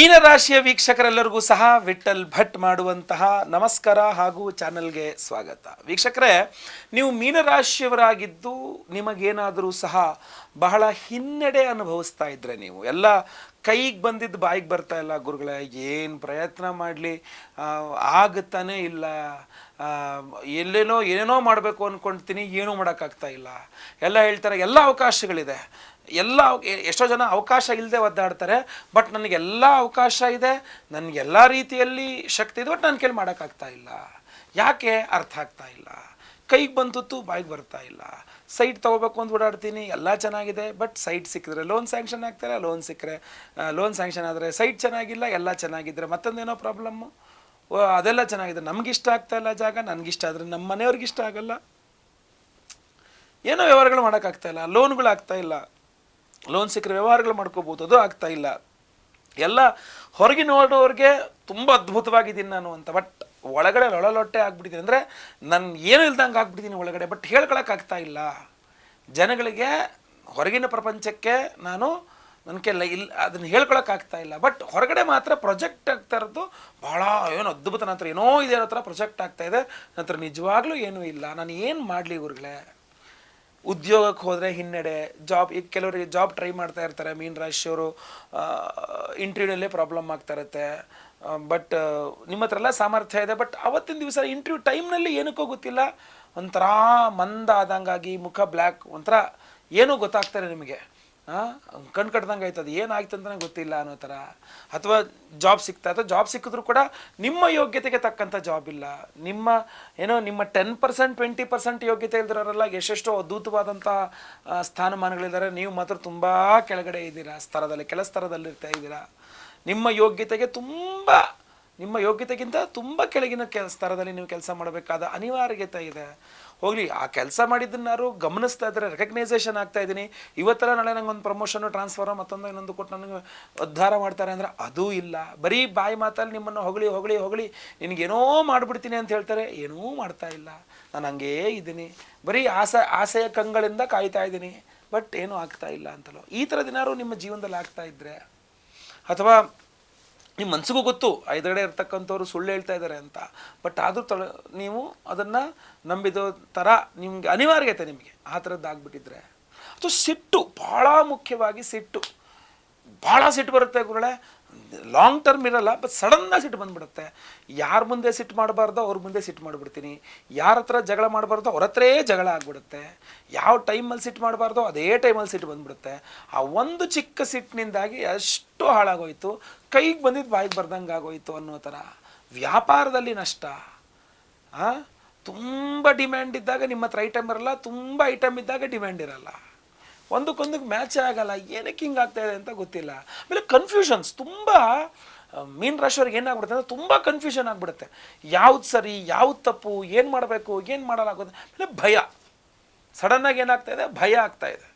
ಮೀನರಾಶಿಯ ವೀಕ್ಷಕರೆಲ್ಲರಿಗೂ ಸಹ ವಿಠಲ್ ಭಟ್ ಮಾಡುವಂತಹ ನಮಸ್ಕಾರ ಹಾಗೂ ಚಾನಲ್ಗೆ ಸ್ವಾಗತ. ವೀಕ್ಷಕರೇ, ನೀವು ಮೀನರಾಶಿಯವರಾಗಿದ್ದು ನಿಮಗೇನಾದರೂ ಸಹ ಬಹಳ ಹಿನ್ನಡೆ ಅನುಭವಿಸ್ತಾ ಇದ್ರೆ ನೀವು, ಎಲ್ಲ ಕೈಗೆ ಬಂದಿದ್ದು ಬಾಯಿಗೆ ಬರ್ತಾ ಇಲ್ಲ, ಗುರುಗಳೇ, ಏನು ಪ್ರಯತ್ನ ಮಾಡಲಿ? ಆಗುತ್ತಾನೆ ಇಲ್ಲ. ಎಲ್ಲೇನೋ, ಏನೇನೋ ಮಾಡಬೇಕು ಅಂದ್ಕೊಳ್ತೀನಿ ಏನೂ ಮಾಡೋಕ್ಕಾಗ್ತಾ ಇಲ್ಲ. ಎಲ್ಲ ಹೇಳ್ತಾರೆ, ಎಲ್ಲ ಅವಕಾಶಗಳಿದೆ. ಎಲ್ಲ ಎಷ್ಟೋ ಜನ ಅವಕಾಶ ಇಲ್ಲದೆ ಒದ್ದಾಡ್ತಾರೆ, ಬಟ್ ನನಗೆಲ್ಲ ಅವಕಾಶ ಇದೆ ನನಗೆಲ್ಲ ರೀತಿಯಲ್ಲಿ ಶಕ್ತಿ ಇದೆ, ಬಟ್ ನನ್ನ ಕೇಳಿ ಮಾಡೋಕ್ಕಾಗ್ತಾ ಇಲ್ಲ. ಯಾಕೆ ಅರ್ಥ ಆಗ್ತಾ ಇಲ್ಲ? ಕೈಗೆ ಬಂತುತ್ತು ಬಾಯಿಗೆ ಬರ್ತಾ ಇಲ್ಲ. ಸೈಟ್ ತೊಗೋಬೇಕು ಅಂತ ಓಡಾಡ್ತೀನಿ, ಎಲ್ಲ ಚೆನ್ನಾಗಿದೆ, ಬಟ್ ಸೈಟ್ ಸಿಕ್ಕಿದ್ರೆ ಲೋನ್ ಸ್ಯಾಂಕ್ಷನ್ ಆಗ್ತಾರೆ ಲೋನ್ ಸಿಕ್ಕರೆ ಲೋನ್ ಸ್ಯಾಂಕ್ಷನ್ ಆದರೆ ಸೈಟ್ ಚೆನ್ನಾಗಿಲ್ಲ, ಎಲ್ಲ ಚೆನ್ನಾಗಿದ್ದರೆ ಮತ್ತೊಂದೇನೋ ಪ್ರಾಬ್ಲಮ್ಮು? ಅದೆಲ್ಲ ಚೆನ್ನಾಗಿದೆ. ನಮಗಿಷ್ಟ ಆಗ್ತಾ ಇಲ್ಲ ಜಾಗ, ನನಗಿಷ್ಟ ಆದರೆ ನಮ್ಮ ಮನೆಯವ್ರಿಗೆ ಇಷ್ಟ ಆಗಲ್ಲ. ಏನೋ ವ್ಯವಹಾರಗಳು ಮಾಡೋಕ್ಕಾಗ್ತಾ ಇಲ್ಲ, ಲೋನ್ಗಳು ಆಗ್ತಾ ಇಲ್ಲ. ಲೋನ್ ಸಿಕ್ಕರೆ ವ್ಯವಹಾರಗಳು ಮಾಡ್ಕೋಬೋದು, ಅದು ಆಗ್ತಾ ಇಲ್ಲ. ಎಲ್ಲ ಹೊರಗೆ ನೋಡೋರಿಗೆ ತುಂಬ ಅದ್ಭುತವಾಗಿದ್ದೀನಿ ನಾನು ಅಂತ. ಬಟ್ ಒಳಗಡೆ ಲೊಳಲೊಟ್ಟೆ ಆಗ್ಬಿಟ್ಟಿದ್ದೀನಿ. ಅಂದರೆ ನಾನು ಏನು ಇಲ್ದಂಗೆ ಆಗ್ಬಿಟ್ಟಿದ್ದೀನಿ ಒಳಗಡೆ. ಬಟ್ ಹೇಳ್ಕೊಳಕ್ಕಾಗ್ತಾ ಇಲ್ಲ. ಜನಗಳಿಗೆ ಹೊರಗಿನ ಪ್ರಪಂಚಕ್ಕೆ ನಾನು ನನಗೆ ಇಲ್ಲ ಅದನ್ನು ಹೇಳ್ಕೊಳಕ್ಕಾಗ್ತಾ ಇಲ್ಲ. ಬಟ್ ಹೊರಗಡೆ ಮಾತ್ರ ಪ್ರೊಜೆಕ್ಟ್ ಆಗ್ತಾ ಇರೋದು ಭಾಳ ಏನು ಅದ್ಭುತ. ನಂತರ ಏನೋ ಇದೆ ಅನ್ನೋ ಥರ ಪ್ರೊಜೆಕ್ಟ್ ಆಗ್ತಾ ಇದೆ. ನಂತರ ನಿಜವಾಗ್ಲೂ ಏನೂ ಇಲ್ಲ. ನಾನು ಏನು ಮಾಡಲಿ ಇವ್ರುಗಳೇ? ಉದ್ಯೋಗಕ್ಕೆ ಹೋದರೆ ಹಿನ್ನಡೆ ಜಾಬ್ ಈಗ ಕೆಲವರಿಗೆ ಜಾಬ್ ಟ್ರೈ ಮಾಡ್ತಾ ಇರ್ತಾರೆ, ಮೀನ್ ರಾಶಿಯವರು ಇಂಟರ್ವ್ಯೂನಲ್ಲೇ ಪ್ರಾಬ್ಲಮ್ ಆಗ್ತಾ ಇರುತ್ತೆ. ಬಟ್ ನಿಮ್ಮ ಹತ್ರ ಎಲ್ಲ ಸಾಮರ್ಥ್ಯ ಇದೆ ಬಟ್ ಅವತ್ತಿನ ದಿವಸ ಇಂಟರ್ವ್ಯೂ ಟೈಮ್ನಲ್ಲಿ ಏನಕ್ಕೂ ಗೊತ್ತಿಲ್ಲ. ಒಂಥರ ಮಂದ ಆದಂಗಾಗಿ ಮುಖ ಬ್ಲ್ಯಾಕ್ ಒಂಥರ ಏನೂ ಗೊತ್ತಾಗ್ತಾರೆ ನಿಮಗೆ. ಕಣ್ ಕಟ್ದಂಗೆ ಆಯ್ತದೆ ಏನಾಯ್ತು ಅಂತಲೇ ಗೊತ್ತಿಲ್ಲ ಅನ್ನೋ ಥರ. ಅಥವಾ ಜಾಬ್ ಸಿಗ್ತಾ ಅಥವಾ ಜಾಬ್ ಸಿಕ್ಕಿದ್ರು ಕೂಡ ನಿಮ್ಮ ಯೋಗ್ಯತೆಗೆ ತಕ್ಕಂಥ ಜಾಬ್ ಇಲ್ಲ. ನಿಮ್ಮ, ಏನೋ, ನಿಮ್ಮ ಟೆನ್ ಪರ್ಸೆಂಟ್ ಟ್ವೆಂಟಿ ಪರ್ಸೆಂಟ್ ಯೋಗ್ಯತೆ ಇಲ್ದಿರೋರೆಲ್ಲ ಎಷ್ಟೆಷ್ಟೋ ಅದ್ಭುತವಾದಂಥ ಸ್ಥಾನಮಾನಗಳಿದ್ದಾರೆ. ನೀವು ಮಾತ್ರ ತುಂಬ ಕೆಳಗಡೆ ಇದ್ದೀರಾ. ಸ್ತರದಲ್ಲಿ ಕೆಲ ಸ್ತರದಲ್ಲಿ ಇರ್ತಾ ಇದ್ದೀರಾ. ನಿಮ್ಮ ಯೋಗ್ಯತೆಗೆ ತುಂಬ ನಿಮ್ಮ ಯೋಗ್ಯತೆಗಿಂತ ತುಂಬ ಕೆಳಗಿನ ಕೆಲ ಸ್ತರದಲ್ಲಿ ನೀವು ಕೆಲಸ ಮಾಡಬೇಕಾದ ಅನಿವಾರ್ಯತೆ ಇದೆ. ಹೋಗಲಿ, ಆ ಕೆಲಸ ಮಾಡಿದ್ದನ್ನಾರು ಗಮನಿಸ್ತಾ ಇದ್ದಾರೆ ರೆಕಗ್ನೈಸೇಷನ್ ಆಗ್ತಾ ಇದ್ದೀನಿ. ಇವತ್ತೆಲ್ಲ ನಾಳೆ ನಂಗೆ ಒಂದು ಪ್ರಮೋಷನು ಟ್ರಾನ್ಸ್ಫರ್ ಮತ್ತೊಂದು ಇನ್ನೊಂದು ಕೊಟ್ಟು ನನಗೆ ಉದ್ಧಾರ ಮಾಡ್ತಾರೆ ಅಂದರೆ ಅದೂ ಇಲ್ಲ. ಬರೀ ಬಾಯಿ ಮಾತಲ್ಲಿ ನಿಮ್ಮನ್ನು ಹೊಗಳಿ ಹೊಗಳಿ ಹೊಗಳಿ ನಿನಗೇನೋ ಮಾಡಿಬಿಡ್ತೀನಿ ಅಂತ ಹೇಳ್ತಾರೆ, ಏನೂ ಮಾಡ್ತಾ ಇಲ್ಲ. ನಾನು ಹಂಗೇ ಇದ್ದೀನಿ. ಬರೀ ಆಸೆ, ಆಸೆಯ ಕಂಗಳಿಂದ ಕಾಯ್ತಾ ಇದ್ದೀನಿ. ಬಟ್ ಏನೂ ಆಗ್ತಾ ಇಲ್ಲ ಅಂತಲೋ. ಈ ಥರ ದಿನಾರು ನಿಮ್ಮ ಜೀವನದಲ್ಲಿ ಆಗ್ತಾ ಇದ್ದರೆ ಅಥವಾ ನಿಮ್ಮ ಮನಸ್ಸಿಗೂ ಗೊತ್ತು ಐದಗಡೆ ಇರ್ತಕ್ಕಂಥವ್ರು ಸುಳ್ಳು ಹೇಳ್ತಾ ಇದ್ದಾರೆ ಅಂತ. ಬಟ್ ಆದರೂ ತೊಳ, ನೀವು ಅದನ್ನು ನಂಬಿದೋ ಥರ ನಿಮಗೆ ಅನಿವಾರ್ಯತೆ ನಿಮಗೆ, ಆ ಥರದ್ದು ಆಗ್ಬಿಟ್ಟಿದ್ರೆ. ಅದು ಸಿಟ್ಟು ಭಾಳ ಮುಖ್ಯವಾಗಿ ಸಿಟ್ಟು. ಭಾಳ ಸಿಟ್ಟು ಬರುತ್ತೆ ಗುರುಗಳೇ. ಲಾಂಗ್ ಟರ್ಮ್ ಇರಲ್ಲ ಬಟ್ ಸಡನ್ನಾಗಿ ಸಿಟ್ಟು ಬಂದ್ಬಿಡುತ್ತೆ. ಯಾರ ಮುಂದೆ ಸಿಟ್ಟು ಮಾಡಬಾರ್ದೋ ಅವ್ರ ಮುಂದೆ ಸಿಟ್ಟು ಮಾಡಿಬಿಡ್ತೀನಿ. ಯಾರ ಹತ್ರ ಜಗಳ ಮಾಡಬಾರ್ದೋ ಅವ್ರ ಹತ್ರೇ ಜಗಳ ಆಗ್ಬಿಡುತ್ತೆ. ಯಾವ ಟೈಮಲ್ಲಿ ಸಿಟ್ಟು ಮಾಡಬಾರ್ದೋ ಅದೇ ಟೈಮಲ್ಲಿ ಸಿಟ್ಟು ಬಂದ್ಬಿಡುತ್ತೆ. ಆ ಒಂದು ಚಿಕ್ಕ ಸಿಟ್ಟಿನಿಂದಾಗಿ ಎಷ್ಟು ಹಾಳಾಗೋಯ್ತು. ಕೈಗೆ ಬಂದಿದ್ದು ಬಾಯಿಗೆ ಬರ್ದಂಗೆ ಆಗೋಯ್ತು ಅನ್ನೋ ಥರ. ವ್ಯಾಪಾರದಲ್ಲಿ ನಷ್ಟ. ತುಂಬ ಡಿಮ್ಯಾಂಡ್ ಇದ್ದಾಗ ನಿಮ್ಮ ಹತ್ರ ಐಟಮ್ ಇರಲ್ಲ, ತುಂಬ ಐಟಮ್ ಇದ್ದಾಗ ಡಿಮ್ಯಾಂಡ್ ಇರಲ್ಲ. ಒಂದಕ್ಕೊಂದಕ್ಕೆ ಮ್ಯಾಚ್ ಆಗಲ್ಲ, ಏನಕ್ಕೆ ಹಿಂಗೆ ಆಗ್ತಾ ಇದೆ ಅಂತ ಗೊತ್ತಿಲ್ಲ. ಆಮೇಲೆ ಕನ್ಫ್ಯೂಷನ್ಸ್ ತುಂಬ ಮೀನ್ ರಾಶಿಯವ್ರಿಗೆ ಏನಾಗ್ಬಿಡುತ್ತೆ ಅಂದರೆ ತುಂಬ ಕನ್ಫ್ಯೂಷನ್ ಆಗಿಬಿಡುತ್ತೆ. ಯಾವ್ದು ಸರಿ, ಯಾವ್ದು ತಪ್ಪು, ಏನು ಮಾಡಬೇಕು, ಏನು ಮಾಡಲಾಗೋದು ಆಮೇಲೆ ಭಯ. ಸಡನ್ನಾಗಿ ಏನಾಗ್ತಾ ಇದೆ? ಭಯ ಆಗ್ತಾ ಇದೆ.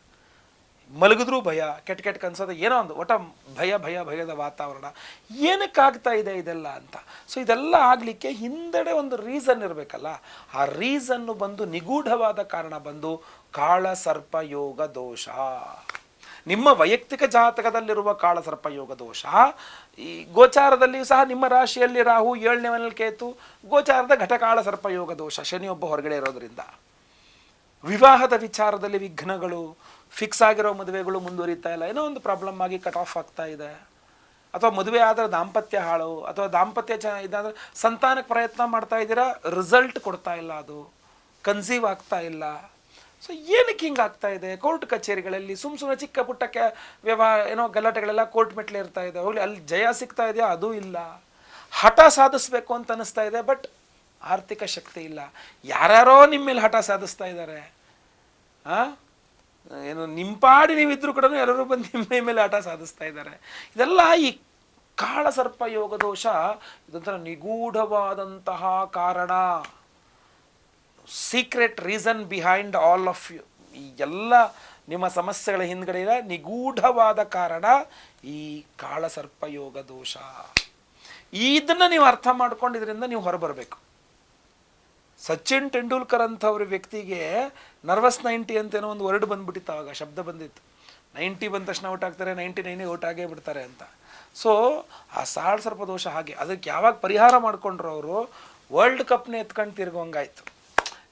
ಮಲಗಿದ್ರೂ ಭಯ, ಕೆಟ್ಟ ಕೆಟ್ಟ ಕನ್ಸೋದು, ಏನೋ ಒಂದು ಒಟ್ಟ ಭಯ ಭಯ, ಭಯದ ವಾತಾವರಣ. ಏನಕ್ಕೆ ಆಗ್ತಾ ಇದೆ ಇದೆಲ್ಲ ಅಂತ? ಸೊ ಇದೆಲ್ಲ ಆಗಲಿಕ್ಕೆ ಹಿಂದಡೆ ಒಂದು ರೀಸನ್ ಇರಬೇಕಲ್ಲ. ಆ ರೀಸನ್ನು ಬಂದು ನಿಗೂಢವಾದ ಕಾರಣ ಬಂದು ಕಾಳ ಸರ್ಪಯೋಗ ದೋಷ. ನಿಮ್ಮ ವೈಯಕ್ತಿಕ ಜಾತಕದಲ್ಲಿರುವ ಕಾಳ ಸರ್ಪಯೋಗ ದೋಷ, ಈ ಗೋಚಾರದಲ್ಲಿ ಸಹ ನಿಮ್ಮ ರಾಶಿಯಲ್ಲಿ ರಾಹು ಏಳನೇ ಮನೇಲಿ ಕೇತು, ಗೋಚಾರದ ಘಟಕಾಳ ಸರ್ಪ ಯೋಗ ದೋಷ ಶನಿಯೊಬ್ಬ ಹೊರಗಡೆ ಇರೋದ್ರಿಂದ. ವಿವಾಹದ ವಿಚಾರದಲ್ಲಿ ವಿಘ್ನಗಳು ಫಿಕ್ಸ್ ಆಗಿರೋ ಮದುವೆಗಳು ಮುಂದುವರಿತಾ ಇಲ್ಲ. ಏನೋ ಒಂದು ಪ್ರಾಬ್ಲಮ್ ಆಗಿ ಕಟ್ ಆಫ್ ಆಗ್ತಾ ಇದೆ. ಅಥವಾ ಮದುವೆ ಆದರೆ ದಾಂಪತ್ಯ ಹಾಳು, ಅಥವಾ ದಾಂಪತ್ಯ ಚ ಇದಾದ್ರೆ ಸಂತಾನಕ್ಕೆ ಪ್ರಯತ್ನ ಮಾಡ್ತಾ ಇದ್ದೀರಾ ರಿಸಲ್ಟ್ ಕೊಡ್ತಾ ಇಲ್ಲ ಅದು. ಕನ್ಸೀವ್ ಆಗ್ತಾ ಇಲ್ಲ. ಸೊ ಏನಕ್ಕೆ ಹಿಂಗೆ ಆಗ್ತಾ ಇದೆ? ಕೋರ್ಟ್ ಕಚೇರಿಗಳಲ್ಲಿ ಸುಮ್ಮ ಸುಮ್ಮನೆ ಚಿಕ್ಕ ಪುಟ್ಟಕ್ಕೆ ವ್ಯವಹಾರ, ಏನೋ ಗಲಾಟೆಗಳೆಲ್ಲ ಕೋರ್ಟ್ ಮೆಟ್ಲೆ ಇರ್ತಾ ಇದೆ. ಹೋಗ್ಲಿ, ಅಲ್ಲಿ ಜಯ ಸಿಗ್ತಾ ಇದೆಯಾ? ಅದೂ ಇಲ್ಲ. ಹಠ ಸಾಧಿಸ್ಬೇಕು ಅಂತ ಅನಿಸ್ತಾ ಇದೆ ಬಟ್ ಆರ್ಥಿಕ ಶಕ್ತಿ ಇಲ್ಲ. ಯಾರ್ಯಾರೋ ನಿಮ್ಮ ಮೇಲೆ ಹಠ ಸಾಧಿಸ್ತಾ ಇದ್ದಾರೆ. ಏನು, ನಿಂಪಾಡಿ ನೀವಿದ್ರು ಕೂಡ ಎಲ್ಲರೂ ಬಂದು ನಿಮ್ಮ ಮೇಲೆ ಆಟ ಸಾಧಿಸ್ತಾ ಇದ್ದಾರೆ. ಇದೆಲ್ಲ ಈ ಕಾಳ ಸರ್ಪ ಯೋಗ ದೋಷ ಇದೊಂಥರ ನಿಗೂಢವಾದಂತಹ ಕಾರಣ. Secret reason behind all of you ಈ ಎಲ್ಲ ನಿಮ್ಮ ಸಮಸ್ಯೆಗಳ ಹಿಂದ್ಗಡೆ ಇರೋ ನಿಗೂಢವಾದ ಕಾರಣ ಈ ಕಾಳಸರ್ಪ ಯೋಗ ದೋಷ ಇದನ್ನ ನೀವು ಅರ್ಥ ಮಾಡ್ಕೊಂಡಿದ್ರಿಂದ ನೀವು ಹೊರಬರಬೇಕು. ಸಚಿನ್ ತೆಂಡೂಲ್ಕರ್ ಅಂಥವ್ರ ವ್ಯಕ್ತಿಗೆ ನರ್ವಸ್ ನೈಂಟಿ ಅಂತೇನೋ ಒಂದು ವರ್ಡ್ ಬಂದ್ಬಿಟ್ಟಿತ್ತು ಆವಾಗ ಶಬ್ದ ಬಂದಿತ್ತು. ನೈಂಟಿ ಬಂದ ತಕ್ಷಣ ಔಟ್ ಆಗ್ತಾರೆ ನೈಂಟಿ ನೈನಿಗೆ ಔಟ್ ಆಗೇ ಬಿಡ್ತಾರೆ ಅಂತ. ಸೊ ಆ ಸಾಳ್ ಸರ್ಪ ದೋಷ ಹಾಗೆ. ಅದಕ್ಕೆ ಯಾವಾಗ ಪರಿಹಾರ ಮಾಡಿಕೊಂಡ್ರು ಅವರು ವರ್ಲ್ಡ್ ಕಪ್ನೇ ಎತ್ಕೊಂಡು ತಿರ್ಗೋಂಗಾಯ್ತು.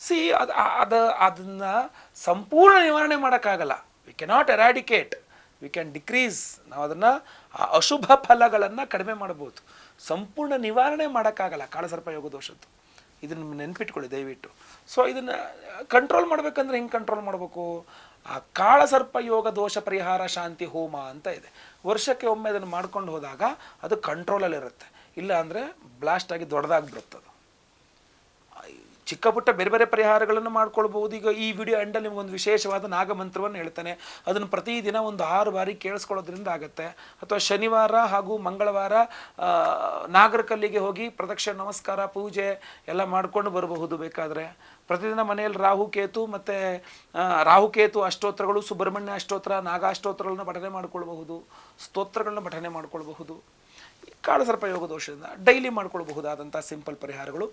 ಸಿ ಅದು ಅದು, ಅದನ್ನು ಸಂಪೂರ್ಣ ನಿವಾರಣೆ ಮಾಡೋಕ್ಕಾಗಲ್ಲ. We cannot eradicate we can decrease ನಾವು ಅದನ್ನು, ಆ ಅಶುಭ ಫಲಗಳನ್ನು ಕಡಿಮೆ ಮಾಡ್ಬೋದು. ಸಂಪೂರ್ಣ ನಿವಾರಣೆ ಮಾಡೋಕ್ಕಾಗಲ್ಲ ಕಾಳಸರ್ಪ ಯೋಗ ದೋಷದ್ದು. ಇದನ್ನು ನೆನ್ಪಿಟ್ಕೊಳ್ಳಿ, ದಯವಿಟ್ಟು. ಸೊ ಇದನ್ನು ಕಂಟ್ರೋಲ್ ಮಾಡಬೇಕಂದ್ರೆ ಹೆಂಗೆ ಕಂಟ್ರೋಲ್ ಮಾಡಬೇಕು? ಆ ಕಾಳಸರ್ಪ ಯೋಗ ದೋಷ ಪರಿಹಾರ ಶಾಂತಿ ಹೋಮ ಅಂತ ಇದೆ. ವರ್ಷಕ್ಕೆ ಒಮ್ಮೆ ಅದನ್ನು ಮಾಡ್ಕೊಂಡು ಹೋದಾಗ ಅದು ಕಂಟ್ರೋಲಲ್ಲಿರುತ್ತೆ ಇಲ್ಲ ಅಂದರೆ ಬ್ಲಾಸ್ಟ್ ಆಗಿ ದೊಡ್ಡದಾಗ್ಬಿಡುತ್ತೆ ಅದು ಚಿಕ್ಕ ಪುಟ್ಟ ಬೇರೆ ಬೇರೆ ಪರಿಹಾರಗಳನ್ನು ಮಾಡ್ಕೊಳ್ಬಹುದು. ಈಗ ಈ ವಿಡಿಯೋ ಎಂಡಲ್ಲಿ ಒಂದು ವಿಶೇಷವಾದ ನಾಗಮಂತ್ರವನ್ನು ಹೇಳ್ತಾನೆ. ಅದನ್ನು ಪ್ರತಿದಿನ ಒಂದು ಆರು ಬಾರಿ ಕೇಳಿಸ್ಕೊಳ್ಳೋದ್ರಿಂದ ಆಗುತ್ತೆ. ಅಥವಾ ಶನಿವಾರ ಹಾಗೂ ಮಂಗಳವಾರ ನಾಗರಕಲ್ಲಿಗೆ ಹೋಗಿ ಪ್ರದಕ್ಷಿಣೆ, ನಮಸ್ಕಾರ, ಪೂಜೆ ಎಲ್ಲ ಮಾಡ್ಕೊಂಡು ಬರಬಹುದು ಬೇಕಾದರೆ. ಪ್ರತಿದಿನ ಮನೆಯಲ್ಲಿ ರಾಹುಕೇತು ಮತ್ತು ರಾಹುಕೇತು ಅಷ್ಟೋತ್ರಗಳು, ಸುಬ್ರಹ್ಮಣ್ಯ ಅಷ್ಟೋತ್ರ ನಾಗಾಷ್ಟೋತ್ರಗಳನ್ನ ಪಠನೆ ಮಾಡಿಕೊಳ್ಬಹುದು. ಸ್ತೋತ್ರಗಳನ್ನ ಪಠನೆ ಮಾಡ್ಕೊಳ್ಬಹುದು. ಕಾಳಸರ್ಪ ಯೋಗ ದೋಷದಿಂದ ಡೈಲಿ ಮಾಡ್ಕೊಳ್ಬಹುದಾದಂಥ ಸಿಂಪಲ್ ಪರಿಹಾರಗಳು.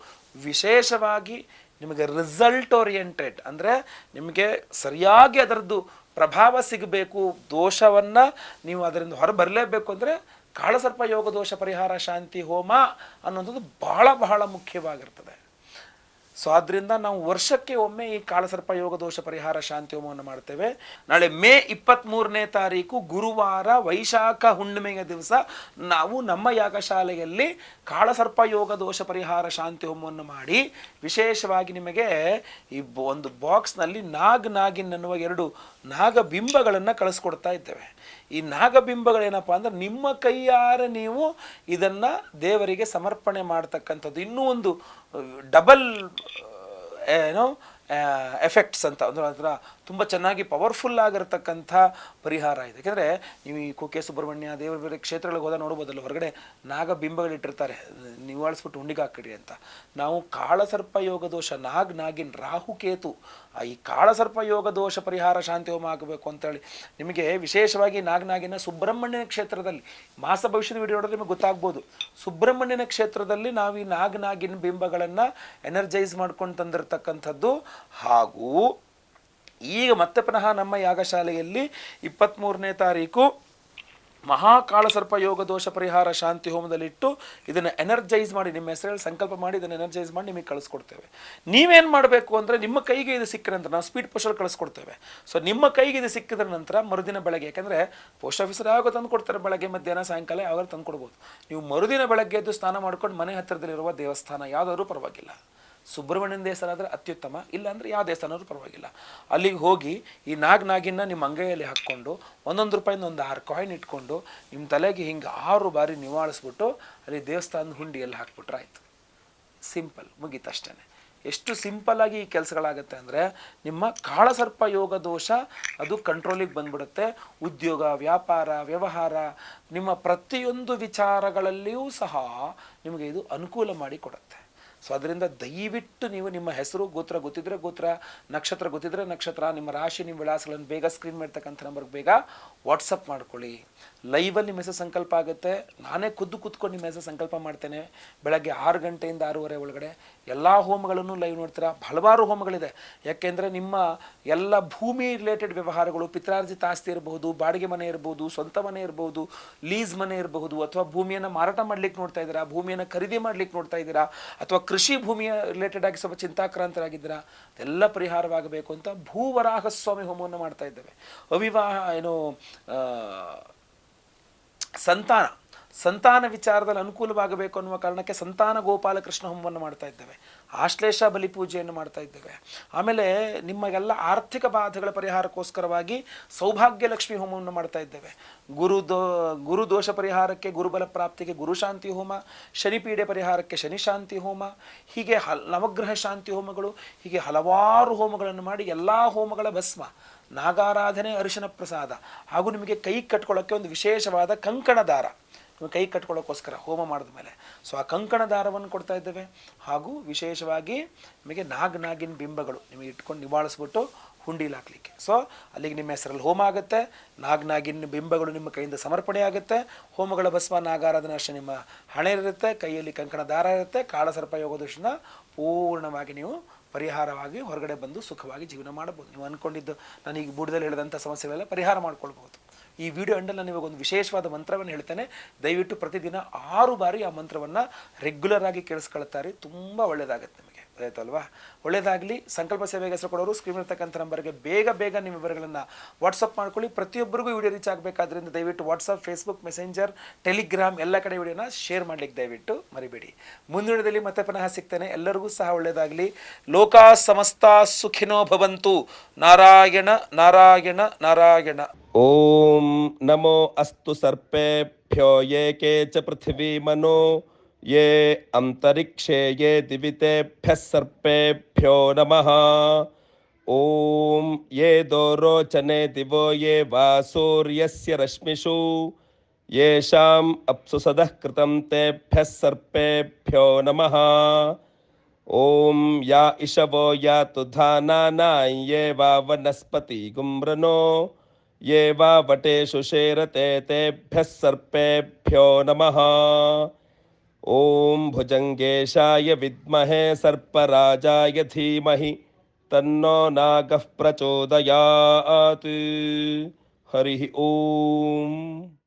ವಿಶೇಷವಾಗಿ ನಿಮಗೆ ರಿಸಲ್ಟ್ ಓರಿಯೆಂಟೆಡ್ ಅಂದರೆ ನಿಮಗೆ ಸರಿಯಾಗಿ ಅದರದ್ದು ಪ್ರಭಾವ ಸಿಗಬೇಕು, ದೋಷವನ್ನು ನೀವು ಅದರಿಂದ ಹೊರ ಬರಲೇಬೇಕು ಅಂದರೆ ಕಾಳಸರ್ಪ ಯೋಗ ದೋಷ ಪರಿಹಾರ, ಶಾಂತಿ, ಹೋಮ ಅನ್ನೋಂಥದ್ದು ಬಹಳ ಬಹಳ ಮುಖ್ಯವಾಗಿರ್ತದೆ. ಸೊ ಆದ್ದರಿಂದ ನಾವು ವರ್ಷಕ್ಕೆ ಒಮ್ಮೆ ಈ ಕಾಳಸರ್ಪ ಯೋಗ ದೋಷ ಪರಿಹಾರ ಶಾಂತಿ ಹೋಮವನ್ನು ಮಾಡ್ತೇವೆ. ನಾಳೆ ಮೇ ಇಪ್ಪತ್ತ್ಮೂರನೇ ತಾರೀಕು ಗುರುವಾರ ವೈಶಾಖ ಹುಣ್ಣಿಮೆಯ ದಿವಸ ನಾವು ನಮ್ಮ ಯಾಗಶಾಲೆಯಲ್ಲಿ ಕಾಳಸರ್ಪ ಯೋಗ ದೋಷ ಪರಿಹಾರ ಶಾಂತಿ ಹೋಮವನ್ನು ಮಾಡಿ, ವಿಶೇಷವಾಗಿ ನಿಮಗೆ ಈ ಒಂದು ಬಾಕ್ಸ್ನಲ್ಲಿ ನಾಗ್ ನಾಗಿನ್ ಅನ್ನುವ ಎರಡು ನಾಗಬಿಂಬಗಳನ್ನು ಕಳಿಸ್ಕೊಡ್ತಾ ಇದ್ದೇವೆ. ಈ ನಾಗಬಿಂಬಗಳೇನಪ್ಪ ಅಂದ್ರೆ ನಿಮ್ಮ ಕೈಯಾರ ನೀವು ಇದನ್ನು ದೇವರಿಗೆ ಸಮರ್ಪಣೆ ಮಾಡ್ತಕ್ಕಂಥದ್ದು. ಇನ್ನೂ ಒಂದು ಡಬಲ್ ಏನೋ ಎಫೆಕ್ಟ್ಸ್ ಅಂತ. ಅಂದ್ರೆ ಅದರ ತುಂಬ ಚೆನ್ನಾಗಿ ಪವರ್ಫುಲ್ ಆಗಿರತಕ್ಕಂಥ ಪರಿಹಾರ ಇದೆ. ಯಾಕೆಂದರೆ ನೀವು ಈ ಕುಕ್ಕೆ ಸುಬ್ರಹ್ಮಣ್ಯ ದೇವರ ಬೇರೆ ಕ್ಷೇತ್ರಗಳಿಗೆ ಹೋದ ನೋಡ್ಬೋದಲ್ಲ ಹೊರಗಡೆ ನಾಗಬಿಂಬಗಳಿಟ್ಟಿರ್ತಾರೆ ನಿವಾಳಿಸ್ಬಿಟ್ಟು ಹುಂಡಿಗೆ ಹಾಕಿಡಿ ಅಂತ. ನಾವು ಕಾಳಸರ್ಪ ಯೋಗ ದೋಷ ನಾಗ್ ನಾಗಿನ್ ರಾಹು ಕೇತು ಆ ಈ ಕಾಳಸರ್ಪ ಯೋಗ ದೋಷ ಪರಿಹಾರ ಶಾಂತಿ ಹೋಮ ಆಗಬೇಕು ಅಂತೇಳಿ ನಿಮಗೆ ವಿಶೇಷವಾಗಿ ನಾಗನಾಗಿನ ಸುಬ್ರಹ್ಮಣ್ಯನ ಕ್ಷೇತ್ರದಲ್ಲಿ ಮಾಸ ಭವಿಷ್ಯದ ವಿಡಿಯೋ ನೋಡಿದ್ರೆ ನಿಮಗೆ ಗೊತ್ತಾಗ್ಬೋದು. ಸುಬ್ರಹ್ಮಣ್ಯನ ಕ್ಷೇತ್ರದಲ್ಲಿ ನಾವು ಈ ನಾಗನಾಗಿನ ಬಿಂಬಗಳನ್ನು ಎನರ್ಜೈಸ್ ಮಾಡ್ಕೊಂಡು ತಂದಿರತಕ್ಕಂಥದ್ದು ಹಾಗೂ ಈಗ ಮತ್ತೆ ಪುನಃ ನಮ್ಮ ಯಾಗಶಾಲೆಯಲ್ಲಿ ಇಪ್ಪತ್ತ್ಮೂರನೇ ತಾರೀಕು ಮಹಾಕಾಳಸರ್ಪ ಯೋಗ ದೋಷ ಪರಿಹಾರ ಶಾಂತಿ ಹೋಮದಲ್ಲಿಟ್ಟು ಇದನ್ನು ಎನರ್ಜೈಸ್ ಮಾಡಿ, ನಿಮ್ಮ ಹೆಸರಲ್ಲಿ ಸಂಕಲ್ಪ ಮಾಡಿ, ಇದನ್ನು ಎನರ್ಜೈಸ್ ಮಾಡಿ ನಿಮಗೆ ಕಳಿಸ್ಕೊಡ್ತೇವೆ. ನೀವೇನು ಮಾಡಬೇಕು ಅಂದರೆ ನಿಮ್ಮ ಕೈಗೆ ಇದು ಸಿಕ್ಕಿದ ನಂತರ, ನಾವು ಸ್ಪೀಡ್ ಪೋಸ್ಟಲ್ಲಿ ಕಳಿಸ್ಕೊಡ್ತೇವೆ. ಸೊ ನಿಮ್ಮ ಕೈಗೆ ಇದು ಸಿಕ್ಕಿದ ನಂತರ ಮರುದಿನ ಬೆಳಗ್ಗೆ, ಯಾಕಂದರೆ ಪೋಸ್ಟ್ ಆಫೀಸರ್ ಯಾವಾಗ ತಂದು ಕೊಡ್ತಾರೆ, ಬೆಳಗ್ಗೆ, ಮಧ್ಯಾಹ್ನ, ಸಾಯಂಕಾಲ ಯಾವಾಗ ತಂದು ಕೊಡ್ಬೋದು. ನೀವು ಮರುದಿನ ಬೆಳಗ್ಗೆ ಎದ್ದು ಸ್ನಾನ ಮಾಡ್ಕೊಂಡು ಮನೆ ಹತ್ತಿರದಲ್ಲಿರುವ ದೇವಸ್ಥಾನ ಯಾವುದಾದ್ರೂ ಪರವಾಗಿಲ್ಲ. ಸುಬ್ರಹ್ಮಣ್ಯನ ದೇವಸ್ಥಾನ ಆದರೆ ಅತ್ಯುತ್ತಮ ಇಲ್ಲ ಅಂದರೆ ಯಾವ ದೇವಸ್ಥಾನ ಆದ್ರೂ ಪರವಾಗಿಲ್ಲ. ಅಲ್ಲಿಗೆ ಹೋಗಿ ಈ ನಾಗ ನಾಗಿನ ನಿಮ್ಮ ಅಂಗೈಯಲ್ಲಿ ಹಾಕ್ಕೊಂಡು ಒಂದೊಂದು ರೂಪಾಯಿಂದ ಒಂದು ಆರು ಕಾಯಿನ್ ಇಟ್ಕೊಂಡು ನಿಮ್ಮ ತಲೆಗೆ ಹಿಂಗೆ ಆರು ಬಾರಿ ನಿವಾಳಿಸ್ಬಿಟ್ಟು ಅಲ್ಲಿ ದೇವಸ್ಥಾನದ ಹುಂಡಿಯಲ್ಲಿ ಹಾಕ್ಬಿಟ್ರೆ ಆಯಿತು. ಸಿಂಪಲ್ ಮುಗೀತು ಎಷ್ಟು ಎಷ್ಟು ಸಿಂಪಲ್ಲಾಗಿ ಈ ಕೆಲಸಗಳಾಗುತ್ತೆ ಅಂದರೆ ನಿಮ್ಮ ಕಾಳಸರ್ಪ ಯೋಗ ದೋಷ ಅದು ಕಂಟ್ರೋಲಿಗೆ ಬಂದ್ಬಿಡುತ್ತೆ. ಉದ್ಯೋಗ, ವ್ಯಾಪಾರ, ವ್ಯವಹಾರ, ನಿಮ್ಮ ಪ್ರತಿಯೊಂದು ವಿಚಾರಗಳಲ್ಲಿಯೂ ಸಹ ನಿಮಗೆ ಇದು ಅನುಕೂಲ ಮಾಡಿ ಕೊಡುತ್ತೆ. ಸೊ ಅದರಿಂದ ದಯವಿಟ್ಟು ನೀವು ನಿಮ್ಮ ಹೆಸರು, ಗೋತ್ರ ಗೊತ್ತಿದ್ರೆ ಗೋತ್ರ, ನಕ್ಷತ್ರ ಗೊತ್ತಿದ್ರೆ ನಕ್ಷತ್ರ, ನಿಮ್ಮ ರಾಶಿ, ನಿಮ್ಮ ವಿಳಾಸಗಳನ್ನು ಬೇಗ ಸ್ಕ್ರೀನ್ ಮಾಡ್ತಕ್ಕಂಥ ನಂಬರ್ಗೆ ಬೇಗ ವಾಟ್ಸಪ್ ಮಾಡ್ಕೊಳ್ಳಿ. ಲೈವಲ್ಲಿ ನಿಮ್ಮ ಹೆಸರು ಸಂಕಲ್ಪ ಆಗುತ್ತೆ. ನಾನೇ ಖುದ್ದು ಕೂತ್ಕೊಂಡು ನಿಮ್ಮ ಹೆಸರು ಸಂಕಲ್ಪ ಮಾಡ್ತೇನೆ. ಬೆಳಗ್ಗೆ ಆರು ಗಂಟೆಯಿಂದ ಆರೂವರೆ ಒಳಗಡೆ ಎಲ್ಲ ಹೋಮಗಳನ್ನು ಲೈವ್ ನೋಡ್ತೀರಾ? ಹಲವಾರು ಹೋಮಗಳಿದೆ. ಯಾಕೆಂದರೆ ನಿಮ್ಮ ಎಲ್ಲ ಭೂಮಿ ರಿಲೇಟೆಡ್ ವ್ಯವಹಾರಗಳು ಪಿತ್ರಾರ್ಜಿತ ಆಸ್ತಿ ಇರಬಹುದು, ಬಾಡಿಗೆ ಮನೆ ಇರಬಹುದು, ಸ್ವಂತ ಮನೆ ಇರಬಹುದು ಲೀಸ್ ಮನೆ ಇರಬಹುದು, ಅಥವಾ ಭೂಮಿಯನ್ನು ಮಾರಾಟ ಮಾಡ್ಲಿಕ್ಕೆ ನೋಡ್ತಾ ಇದ್ದೀರಾ? ಭೂಮಿಯನ್ನು ಖರೀದಿ ಮಾಡ್ಲಿಕ್ಕೆ ನೋಡ್ತಾ ಇದ್ದೀರಾ? ಅಥವಾ ಕೃಷಿ ಭೂಮಿಯ ರಿಲೇಟೆಡ್ ಆಗಿ ಸ್ವಲ್ಪ ಚಿಂತಾಕ್ರಾಂತರಾಗಿದ್ದೀರಾ? ಅದೆಲ್ಲ ಪರಿಹಾರವಾಗಬೇಕು ಅಂತ ಭೂವರಾಹ ಸ್ವಾಮಿ ಹೋಮವನ್ನು ಮಾಡ್ತಾ ಇದ್ದೇವೆ. ಅವಿವಾಹ, ಏನು ಸಂತಾನ. ಸಂತಾನ ವಿಚಾರದಲ್ಲಿ ಅನುಕೂಲವಾಗಬೇಕು ಅನ್ನುವ ಕಾರಣಕ್ಕೆ ಸಂತಾನ ಗೋಪಾಲಕೃಷ್ಣ ಹೋಮವನ್ನು ಮಾಡ್ತಾ ಇದ್ದೇವೆ. ಆಶ್ಲೇಷ ಬಲಿಪೂಜೆಯನ್ನು ಮಾಡ್ತಾ ಇದ್ದೇವೆ. ಆಮೇಲೆ ನಿಮಗೆಲ್ಲ ಆರ್ಥಿಕ ಬಾಧೆಗಳ ಪರಿಹಾರಕ್ಕೋಸ್ಕರವಾಗಿ ಸೌಭಾಗ್ಯ ಲಕ್ಷ್ಮಿ ಹೋಮವನ್ನು ಮಾಡ್ತಾ ಇದ್ದೇವೆ. ಗುರು ದೋ, ಗುರು ದೋಷ ಪರಿಹಾರಕ್ಕೆ ಗುರುಬಲ ಪ್ರಾಪ್ತಿಗೆ ಗುರು ಶಾಂತಿ ಹೋಮ, ಶನಿಪೀಡೆ ಪರಿಹಾರಕ್ಕೆ ಶನಿ ಶಾಂತಿ ಹೋಮ, ಹೀಗೆ ಹಲ್, ನವಗ್ರಹ ಶಾಂತಿ ಹೋಮಗಳು, ಹೀಗೆ ಹಲವಾರು ಹೋಮಗಳನ್ನು ಮಾಡಿ ಎಲ್ಲ ಹೋಮಗಳ ಭಸ್ಮ, ನಾಗಾರಾಧನೆ, ಅರಿಶಿನ ಪ್ರಸಾದ ಹಾಗೂ ನಿಮಗೆ ಕೈ ಕಟ್ಕೊಳ್ಳೋಕ್ಕೆ ಒಂದು ವಿಶೇಷವಾದ ಕಂಕಣ ದಾರ. ಕೈ ಕಟ್ಕೊಳ್ಳೋಕ್ಕೋಸ್ಕರ ಹೋಮ ಮಾಡಿದ ಮೇಲೆ. ಸೊ ಆ ಕಂಕಣ ದಾರವನ್ನು ಕೊಡ್ತಾ ಇದ್ದೇವೆ. ಹಾಗೂ ವಿಶೇಷವಾಗಿ ನಿಮಗೆ ನಾಗನಾಗಿನ ಬಿಂಬಗಳು ನಿಮಗೆ ಇಟ್ಕೊಂಡು ನಿವಾಳಿಸ್ಬಿಟ್ಟು ಹುಂಡೀಲಿ ಹಾಕ್ಲಿಕ್ಕೆ. ಸೊ ಅಲ್ಲಿಗೆ ನಿಮ್ಮ ಹೆಸರಲ್ಲಿ ಹೋಮ ಆಗುತ್ತೆ. ನಾಗನಾಗಿನ ಬಿಂಬಗಳು ನಿಮ್ಮ ಕೈಯಿಂದ ಸಮರ್ಪಣೆ ಆಗುತ್ತೆ. ಹೋಮಗಳ ಭಸ್ಮ, ನಾಗಾರಾಧನ ಅಷ್ಟೇ ನಿಮ್ಮ ಹಣೆ ಇರುತ್ತೆ ಕೈಯಲ್ಲಿ ಕಂಕಣ ದಾರ ಇರುತ್ತೆ. ಕಾಳಸರ್ಪ ಯೋಗದೋಷನ ಪೂರ್ಣವಾಗಿ ನೀವು ಪರಿಹಾರವಾಗಿ ಹೊರಗಡೆ ಬಂದು ಸುಖವಾಗಿ ಜೀವನ ಮಾಡಬಹುದು. ನೀವು ಅನ್ಕೊಂಡಿದ್ದು ನಾನು ಈಗ ಬುಡದಲ್ಲಿ ಹೇಳಿದಂಥ ಸಮಸ್ಯೆಗಳೆಲ್ಲ ಪರಿಹಾರ ಮಾಡ್ಕೊಳ್ಬಹುದು. ಈ ವಿಡಿಯೋ ಎಂಡಲ್ಲಿ ನಾನು ಒಂದು ವಿಶೇಷವಾದ ಮಂತ್ರವನ್ನು ಹೇಳ್ತೇನೆ. ದಯವಿಟ್ಟು ಪ್ರತಿದಿನ ಆರು ಬಾರಿ ಆ ಮಂತ್ರವನ್ನು ರೆಗ್ಯುಲರ್ ಆಗಿ ಕೇಳಿಸ್ಕೊಳ್ತಾರೆ. ತುಂಬ ಒಳ್ಳೆಯದಾಗತ್ತೆ ಆಯ್ತು ಅಲ್ವಾ ಒಳ್ಳೇದಾಗಲಿ ಸಂಕಲ್ಪ ಸೇವೆಗೆ ಹೆಸರು ಕೊಡೋರು ಸ್ಕ್ರೀನ್ ಇರ್ತಕ್ಕಂಥ ನಂಬರ್ಗೆ ಬೇಗ ಬೇಗ ನಿಮ್ಮ ವಿವರಗಳನ್ನು ವಾಟ್ಸಪ್ ಮಾಡ್ಕೊಳ್ಳಿ. ಪ್ರತಿಯೊಬ್ಬರಿಗೂ ವಿಡಿಯೋ ರೀಚ್ ಆಗಬೇಕಾದ್ರಿಂದ ದಯವಿಟ್ಟು ವಾಟ್ಸಪ್ ಫೇಸ್ಬುಕ್ ಮೆಸೆಂಜರ್ ಟೆಲಿಗ್ರಾಮ್ ಎಲ್ಲ ಕಡೆ ವಿಡಿಯೋನ ಶೇರ್ ಮಾಡ್ಲಿಕ್ಕೆ ದಯವಿಟ್ಟು ಮರಿಬೇಡಿ. ಮುಂದಿನದಲ್ಲಿ ಮತ್ತೆ ಪುನಃ ಸಿಗ್ತೇನೆ. ಎಲ್ಲರಿಗೂ ಸಹ ಒಳ್ಳೆಯದಾಗಲಿ. ಲೋಕ ಸಮಸ್ತ ಸುಖಿನೋ ಭವಂತು. ನಾರಾಯಣ ನಾರಾಯಣ ನಾರಾಯಣ. ಓಂ ನಮೋ ಅಸ್ತು ಸರ್ಪೇಭ್ಯೋ ಏಕೆ ಚ ಪೃಥ್ವೀ ಮನೋ. ये अन्तरिक्षे ये दिवितेभ्यः सर्पेभ्यो नमः। ॐ ये दोरोचने दिवो ये वा सूर्यस्य रश्मिषु। येषाम् अप्सुसदः कृतं तेभ्यः सर्पेभ्यो नमः। ॐ या इषवो यातु धानानां ये वा वनस्पतिगुम्रनो ये वा वटेषु शेरते तेभ्यः सर्पेभ्यो नमः। ॐ भुजङ्गेशाय विद्महे सर्पराजाय धीमहि तन्नो नागः प्रचोदयात्। हरिः ॐ